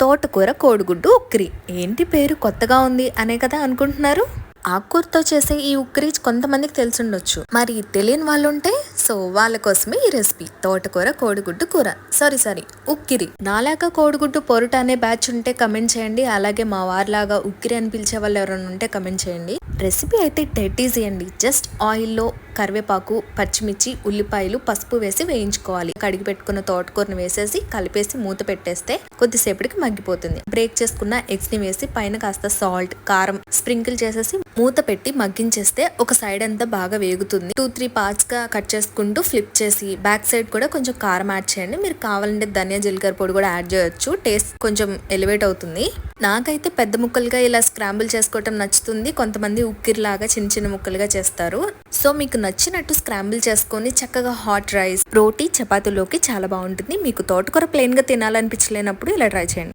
తోటకూర కోడిగుడ్డు ఉక్కిరి. ఏంటి పేరు కొత్తగా ఉంది అనే కదా అనుకుంటున్నారు? ఆకుకూరతో చేసే ఈ ఉక్కిరి కొంతమందికి తెలిసిండొచ్చు. మరి తెలియని వాళ్ళు ఉంటే సో వాళ్ళ కోసమే ఈ రెసిపీ. తోటకూర కోడిగుడ్డు కూర. సారీ సారీ ఉక్కిరి. నాలాగా కోడిగుడ్డు పొరుట అనే బ్యాచ్ ఉంటే కమెంట్ చేయండి. అలాగే మా వారిలాగా ఉక్కిరి అని పిలిచే వాళ్ళు ఎవరైనా ఉంటే కమెంట్ చేయండి. రెసిపీ అయితే డెట్ ఈజీ అండి. జస్ట్ ఆయిల్లో కరివేపాకు పచ్చిమిర్చి ఉల్లిపాయలు పసుపు వేసి వేయించుకోవాలి. కడిగి పెట్టుకున్న తోటకూరని వేసేసి కలిపేసి మూత పెట్టేస్తే కొద్దిసేపటికి మగ్గిపోతుంది. బ్రేక్ చేసుకున్న ఎగ్స్ని వేసి పైన కాస్త సాల్ట్ కారం స్ప్రింకిల్ చేసేసి మూత పెట్టి మగ్గించేస్తే ఒక సైడ్ అంతా బాగా వేగుతుంది. టూ త్రీ పార్ట్స్గా కట్ చేసుకుంటూ ఫ్లిప్ చేసి బ్యాక్ సైడ్ కూడా కొంచెం కారం యాడ్ చేయండి. మీరు కావాలంటే ధనియా జీలకర్ర పొడి కూడా యాడ్ చేయొచ్చు. టేస్ట్ కొంచెం ఎలివేట్ అవుతుంది. నాకైతే పెద్ద ముక్కలుగా ఇలా స్క్రాంబుల్ చేసుకోవటం నచ్చుతుంది. కొంతమంది ఉక్కిరిలాగా చిన్న చిన్న ముక్కలుగా చేస్తారు. సో మీకు నచ్చినట్టు స్క్రాంబుల్ చేసుకొని చక్కగా హాట్ రైస్ రోటీ చపాతీలోకి చాలా బాగుంటుంది. మీకు తోటకూర ప్లెయిన్గా తినాలనిపించలేనప్పుడు ఇలా ట్రై చేయండి.